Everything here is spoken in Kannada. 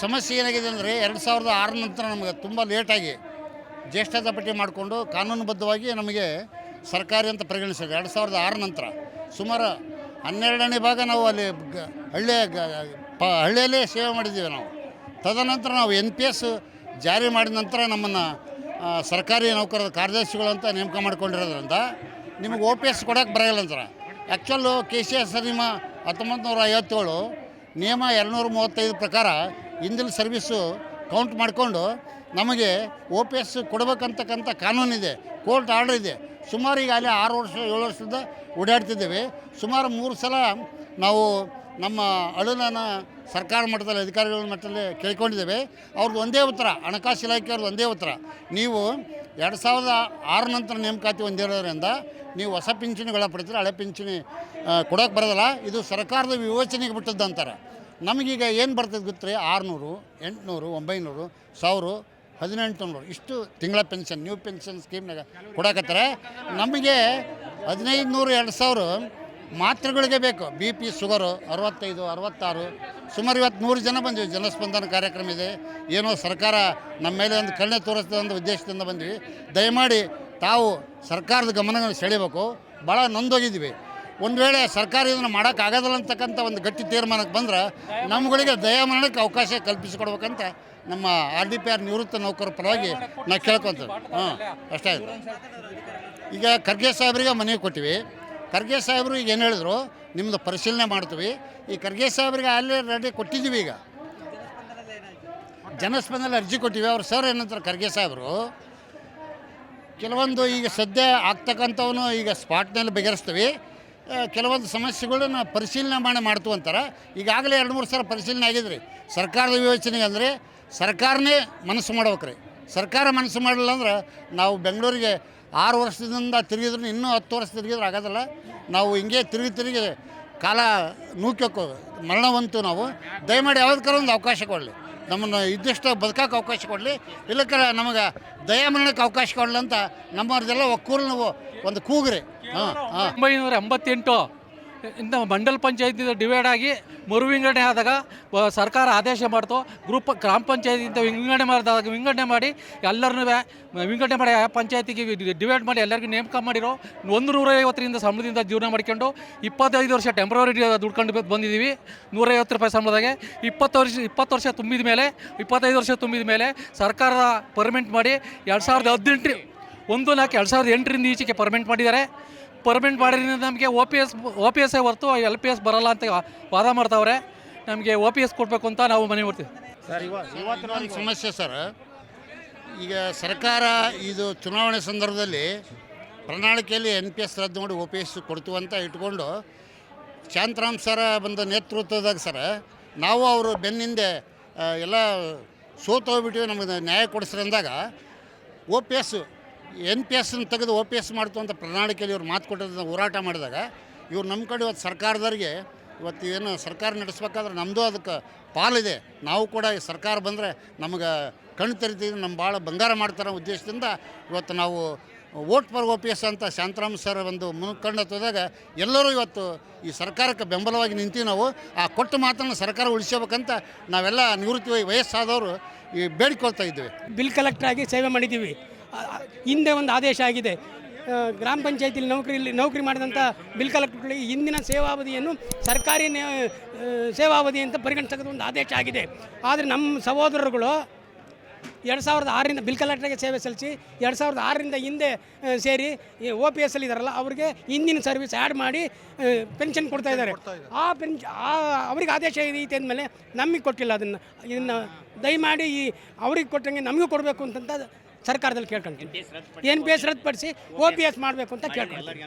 ಸಮಸ್ಯೆ ಏನಾಗಿದೆ ಅಂದರೆ ಎರಡು ಸಾವಿರದ ಆರು ನಂತರ ನಮಗೆ ತುಂಬ ಲೇಟಾಗಿ ಜ್ಯೇಷ್ಠತಾ ಪಟ್ಟಿ ಮಾಡಿಕೊಂಡು ಕಾನೂನುಬದ್ಧವಾಗಿ ನಮಗೆ ಸರ್ಕಾರಿ ಅಂತ ಪರಿಗಣಿಸಿದೆ ಎರಡು ಸಾವಿರದ ಆರ ನಂತರ ಸುಮಾರು ಹನ್ನೆರಡನೇ ಭಾಗ ನಾವು ಅಲ್ಲಿ ಹಳ್ಳಿಯ ಪ, ಹಳ್ಳಿಯಲ್ಲೇ ಸೇವೆ ಮಾಡಿದ್ದೀವಿ ನಾವು. ತದನಂತರ ನಾವು ಎನ್ ಪಿ ಎಸ್ ಜಾರಿ ಮಾಡಿದ ನಂತರ ನಮ್ಮನ್ನು ಸರ್ಕಾರಿ ನೌಕರರ ಕಾರ್ಯದರ್ಶಿಗಳು ಅಂತ ನೇಮಕ ಮಾಡ್ಕೊಂಡಿರೋದ್ರಿಂದ ನಿಮಗೆ ಒ ಪಿ ಎಸ್ ಕೊಡೋಕೆ ಬರೋಲ್ಲ ಅಂತಾರೆ. ಆ್ಯಕ್ಚುಲ್ಲು ಕೆ ಸಿ ಎಸ್ ನಿಯಮ ಹತ್ತೊಂಬತ್ತು ನೂರ ಐವತ್ತೇಳು ನಿಯಮ ಎರಡುನೂರ ಮೂವತ್ತೈದು ಪ್ರಕಾರ ಹಿಂದಿನ ಸರ್ವಿಸ್ಸು ಕೌಂಟ್ ಮಾಡಿಕೊಂಡು ನಮಗೆ ಒ ಪಿ ಎಸ್ ಕೊಡಬೇಕಂತಕ್ಕಂಥ ಕಾನೂನಿದೆ, ಕೋರ್ಟ್ ಆರ್ಡರ್ ಇದೆ. ಸುಮಾರು ಅಲ್ಲಿ ಆರು ವರ್ಷ, ಏಳು ವರ್ಷದಿಂದ ಓಡಾಡ್ತಿದ್ದೇವೆ. ಸುಮಾರು ಮೂರು ಸಲ ನಾವು ನಮ್ಮ ಅಳುನ ಸರ್ಕಾರ ಮಟ್ಟದಲ್ಲಿ, ಅಧಿಕಾರಿಗಳ ಮಟ್ಟದಲ್ಲಿ ಕೇಳ್ಕೊಂಡಿದ್ದೇವೆ. ಅವ್ರದ್ದು ಒಂದೇ ಉತ್ತರ, ಹಣಕಾಸು ಇಲಾಖೆಯವ್ರದ್ದು ಒಂದೇ ಉತ್ತರ. ನೀವು ಎರಡು ಸಾವಿರದ ಆರು ನಂತರ ನೇಮಕಾತಿ ಹೊಂದಿರೋದ್ರಿಂದ ನೀವು ಹೊಸ ಪಿಂಚಣಿಗಳ ಪಡಿತೀರ ಹಳೆ ಪಿಂಚಣಿ ಕೊಡೋಕೆ ಬರೋದಲ್ಲ. ಇದು ಸರ್ಕಾರದ ವಿವೇಚನೆಗೆ ಬಿಟ್ಟದ್ದು ಅಂತಾರೆ. ನಮಗೀಗ ಏನು ಬರ್ತದೆ ಗೊತ್ತ್ರಿ? ಆರುನೂರು, ಎಂಟುನೂರು, ಒಂಬೈನೂರು, ಸಾವಿರ, ಹದಿನೆಂಟು ನೂರು. ಇಷ್ಟು ತಿಂಗಳ ಪೆನ್ಷನ್, ನ್ಯೂ ಪೆನ್ಷನ್ ಸ್ಕೀಮ್ನಾಗ ಕೊಡಕತ್ತಾರೆ. ನಮಗೆ ಹದಿನೈದು ನೂರು ಎರಡು ಸಾವಿರ ಮಾತ್ರೆಗಳಿಗೆ ಬೇಕು. ಬಿ ಪಿ ಶುಗರು ಅರವತ್ತೈದು, ಅರವತ್ತಾರು, ಸುಮಾರು ಇವತ್ತು ನೂರು ಜನ ಬಂದ್ವಿ. ಜನಸ್ಪಂದನ ಕಾರ್ಯಕ್ರಮ ಇದೆ. ಏನೋ ಸರ್ಕಾರ ನಮ್ಮ ಮೇಲೆ ಒಂದು ಕಣ್ಣೆ ತೋರಿಸ್ತದೆ ಅನ್ನೋ ಉದ್ದೇಶದಿಂದ ಬಂದ್ವಿ. ದಯಮಾಡಿ ತಾವು ಸರ್ಕಾರದ ಗಮನವನ್ನು ಸೆಳೆಯಬೇಕು. ಭಾಳ ನೊಂದೋಗಿದ್ವಿ ಒಂದು ವೇಳೆ ಸರ್ಕಾರ ಇದನ್ನು ಮಾಡೋಕ್ಕಾಗೋದಿಲ್ಲ ಅಂತಕ್ಕಂಥ ಒಂದು ಗಟ್ಟಿ ತೀರ್ಮಾನಕ್ಕೆ ಬಂದ್ರೆ ನಮ್ಗಳಿಗೆ ದಯಾಮರಣಕ್ಕೆ ಅವಕಾಶ ಕಲ್ಪಿಸಿಕೊಡ್ಬೇಕಂತ ನಮ್ಮ ಆರ್ ಡಿ ಪಿ ಆರ್ ನಿವೃತ್ತ ನೌಕರ ಪರವಾಗಿ ನಾವು ಕೇಳ್ಕೊತೀವಿ. ಹಾಂ, ಅಷ್ಟೇ ಈಗ ಖರ್ಗೆ ಸಾಹೇಬರಿಗೆ ಮನವಿ ಕೊಟ್ಟಿವಿ. ಖರ್ಗೆ ಸಾಹೇಬರು ಈಗ ಏನು ಹೇಳಿದ್ರು? ನಿಮ್ಮದು ಪರಿಶೀಲನೆ ಮಾಡ್ತೀವಿ. ಈ ಖರ್ಗೆ ಸಾಹೇಬರಿಗೆ ಅಲ್ಲಿ ರೆಡಿ ಕೊಟ್ಟಿದ್ದೀವಿ ಈಗ. ಜನಸ್ಪಂದನಲ್ಲಿ ಅರ್ಜಿ ಕೊಟ್ಟಿವಿ. ಅವ್ರು ಸರ್, ಏನಂತಾರೆ ಖರ್ಗೆ ಸಾಹೇಬರು? ಕೆಲವೊಂದು ಈಗ ಸದ್ಯ ಆಗ್ತಕ್ಕಂಥವನು ಈಗ ಸ್ಪಾಟ್ನಲ್ಲಿ ಬಗೆಹರಿಸ್ತೀವಿ. ಕೆಲವೊಂದು ಸಮಸ್ಯೆಗಳನ್ನ ಪರಿಶೀಲನೆ ಮಾಡಿ ಮಾಡ್ತು ಅಂತಾರೆ. ಈಗಾಗಲೇ ಎರಡು ಮೂರು ಸಲ ಪರಿಶೀಲನೆ ಆಗಿದ್ರಿ. ಸರ್ಕಾರದ ವಿವೇಚನೆ ಅಂದರೆ ಸರ್ಕಾರನೇ ಮನಸ್ಸು ಮಾಡ್ಬೇಕ್ರಿ. ಸರ್ಕಾರ ಮನಸ್ಸು ಮಾಡಲಿಲ್ಲ ಅಂದ್ರೆ ನಾವು ಬೆಂಗಳೂರಿಗೆ ಆರು ವರ್ಷದಿಂದ ತಿರುಗಿದ್ರು ಇನ್ನೂ ಹತ್ತು ವರ್ಷ ತಿರುಗಿದ್ರೆ ಆಗೋದಿಲ್ಲ. ನಾವು ಹಿಂಗೆ ತಿರುಗಿ ತಿರುಗಿ ಕಾಲ ನೂಕ್ಯಕ್ಕೋ ಮರಣವಂತು ನಾವು. ದಯಮಾಡಿ ಯಾವ್ದಕ್ಕಾರ ಒಂದು ಅವಕಾಶ ಕೊಡಲಿ. ನಮ್ಮನ್ನು ಇದ್ದಷ್ಟು ಬದುಕಕ್ಕೆ ಅವಕಾಶ ಕೊಡಲಿ. ಇಲ್ಲಕ್ಕಾರ ನಮಗೆ ದಯಾಮರಣಕ್ಕೆ ಅವಕಾಶ ಕೊಡಲಿ ಅಂತ ನಮ್ಮವ್ರದ್ದೆಲ್ಲ ಒಕ್ಕೂರು ನಾವು ಒಂದು ಕೂಗ್ರಿ. ಹಾಂ ಹಾಂ. ಒಂಬೈನೂರ ಎಂಬತ್ತೆಂಟು. ಇಂದ ಮಂಡಲ್ ಪಂಚಾಯತಿಂದ ಡಿವೈಡ್ ಆಗಿ ಮರು ವಿಂಗಡಣೆ ಆದಾಗ ಸರ್ಕಾರ ಆದೇಶ ಮಾಡ್ತು. ಗ್ರೂಪ್, ಗ್ರಾಮ ಪಂಚಾಯತಿಂದ ವಿಂಗಡಣೆ ಮಾಡಿದಾಗ ವಿಂಗಡಣೆ ಮಾಡಿ ಎಲ್ಲರನ್ನೂ ವಿಂಗಡಣೆ ಮಾಡಿ ಆ ಪಂಚಾಯತಿಗೆ ಡಿವೈಡ್ ಮಾಡಿ ಎಲ್ಲರಿಗೂ ನೇಮಕ ಮಾಡಿರೋ ಒಂದು ನೂರೈವತ್ತರಿಂದ ಸಂಬಳದಿಂದ ಜೀವನ ಮಾಡ್ಕೊಂಡು ಇಪ್ಪತ್ತೈದು ವರ್ಷ ಟೆಂಪ್ರವರಿ ದುಡ್ಕೊಂಡು ಬಂದಿದ್ದೀವಿ. ನೂರೈವತ್ತು ರೂಪಾಯಿ ಸಂಬಳದಾಗೆ. ಇಪ್ಪತ್ತು ವರ್ಷ ಇಪ್ಪತ್ತು ವರ್ಷ ತುಂಬಿದ ಮೇಲೆ, ಇಪ್ಪತ್ತೈದು ವರ್ಷ ತುಂಬಿದ ಮೇಲೆ ಸರ್ಕಾರ ಪರ್ಮೆಂಟ್ ಮಾಡಿ ಎರಡು ಸಾವಿರದ ಹದಿನೆಂಟು, ಒಂದು ನಾಲ್ಕು, ಎರಡು ಸಾವಿರದ ಎಂಟರಿಂದ ಈಚೆಗೆ ಪರ್ಮೆಂಟ್ ಮಾಡಿದ್ದಾರೆ. ಪರ್ಮೆಂಟ್ ಮಾಡಿದ್ರಿಂದ ನಮಗೆ O P S O P essay ಹೊರತು ಎಲ್ ಪಿ ಎಸ್ ಬರಲ್ಲ ಅಂತ ವಾದ ಮಾಡ್ತಾವ್ರೆ. ನಮಗೆ ಒ ಪಿ ಎಸ್ ಕೊಡಬೇಕು ಅಂತ ನಾವು ಮನೆ ಬರ್ತೀವಿ ಸರ್ ಇವತ್ತಿನ ಒಂದು ಸಮಸ್ಯೆ ಸರ್. ಈಗ ಸರ್ಕಾರ ಇದು ಚುನಾವಣೆ ಸಂದರ್ಭದಲ್ಲಿ ಪ್ರಣಾಳಿಕೆಯಲ್ಲಿ ಎನ್ ಪಿ ಎಸ್ ರದ್ದು ಮಾಡಿ ಓ ಪಿ ಎಸ್ ಕೊಡ್ತು ಅಂತ ಇಟ್ಕೊಂಡು ಶಾಂತರಾಮ್ ಸರ ಬಂದ ನೇತೃತ್ವದಾಗ ಸರ್, ನಾವು ಅವರು ಬೆನ್ನಿಂದೆ ಎಲ್ಲ ಸೋತೋಗ್ಬಿಟ್ಟು ನಮಗೆ ನ್ಯಾಯ ಕೊಡಿಸ್ರಿ ಅಂದಾಗ O P S N P ಎಸ್ನ ತೆಗೆದು ಒ ಪಿ ಎಸ್ ಮಾಡ್ತು ಅಂತ ಪ್ರಣಾಳಿಕೆಯಲ್ಲಿ ಇವ್ರು ಮಾತು ಕೊಟ್ಟಿದ್ದ ಹೋರಾಟ ಮಾಡಿದಾಗ ಇವ್ರು ನಮ್ಮ ಕಡೆ ಇವತ್ತು ಸರ್ಕಾರದವ್ರಿಗೆ ಇವತ್ತು ಏನು ಸರ್ಕಾರ ನಡೆಸ್ಬೇಕಾದ್ರೆ ನಮ್ಮದು ಅದಕ್ಕೆ ಪಾಲಿದೆ. ನಾವು ಕೂಡ ಈ ಸರ್ಕಾರ ಬಂದರೆ ನಮಗೆ ಕಣ್ಣು ತೆರಿತೀವಿ ನಮ್ಮ ಭಾಳ ಬಂಗಾರ ಮಾಡ್ತಾರೋ ಉದ್ದೇಶದಿಂದ ಇವತ್ತು ನಾವು vote for O P S ಅಂತ ಶಾಂತರಾಮ್ ಸರ್ ಒಂದು ಮುನ್ಕಂಡತ್ವದಾಗ ಎಲ್ಲರೂ ಇವತ್ತು ಈ ಸರ್ಕಾರಕ್ಕೆ ಬೆಂಬಲವಾಗಿ ನಿಂತೀವಿ ನಾವು. ಆ ಕೊಟ್ಟ ಮಾತನ್ನು ಸರ್ಕಾರ ಉಳಿಸ್ಕೋಬೇಕಂತ ನಾವೆಲ್ಲ ನಿವೃತ್ತಿ ವಯಸ್ಸಾದವರು ಈ ಬೇಡಿಕೊಳ್ತಾ ಇದ್ದೀವಿ. ಬಿಲ್ ಕಲೆಕ್ಟರ್ ಆಗಿ ಸೇವೆ ಮಾಡಿದ್ದೀವಿ. ಹಿಂದೆ ಒಂದು ಆದೇಶ ಆಗಿದೆ. ಗ್ರಾಮ ಪಂಚಾಯತಿಲಿ ನೌಕರಿಯಲ್ಲಿ ನೌಕರಿ ಮಾಡಿದಂಥ ಬಿಲ್ ಕಲೆಕ್ಟರ್ಗಳಿಗೆ ಇಂದಿನ ಸೇವಾವಧಿಯನ್ನು ಸರ್ಕಾರಿ ಸೇವಾವಧಿ ಅಂತ ಪರಿಗಣಿಸೋದು ಒಂದು ಆದೇಶ ಆಗಿದೆ. ಆದರೆ ನಮ್ಮ ಸಹೋದರರುಗಳು ಎರಡು ಸಾವಿರದ ಆರರಿಂದ ಬಿಲ್ ಕಲೆಕ್ಟರ್ಗೆ ಸೇವೆ ಸಲ್ಲಿಸಿ ಎರಡು ಸಾವಿರದ ಆರರಿಂದ ಹಿಂದೆ ಸೇರಿ ಒ ಪಿ ಎಸ್ ಅಲ್ಲಿ ಇದಾರಲ್ಲ ಅವರಿಗೆ ಹಿಂದಿನ ಸರ್ವಿಸ್ ಆ್ಯಡ್ ಮಾಡಿ ಪೆನ್ಷನ್ ಕೊಡ್ತಾ ಇದ್ದಾರೆ. ಆ ಪೆನ್ಷ ಆ ಅವ್ರಿಗೆ ಆದೇಶ ಐತೆ ಅಂದಮೇಲೆ ನಮಗೆ ಕೊಟ್ಟಿಲ್ಲ ಅದನ್ನು. ಇದನ್ನು ದಯಮಾಡಿ ಈ ಅವ್ರಿಗೆ ಕೊಟ್ಟಂಗೆ ನಮಗೂ ಕೊಡಬೇಕು ಅಂತಂತ ಸರ್ಕಾರದಲ್ಲಿ ಕೇಳ್ಕೊಂತೀನಿ ಎನ್ ಪಿ ಎಸ್ ರದ್ದುಪಡಿಸಿ ಒ ಪಿ ಎಸ್ ಮಾಡಬೇಕು ಅಂತ ಕೇಳ್ಕೊಂತೀನಿ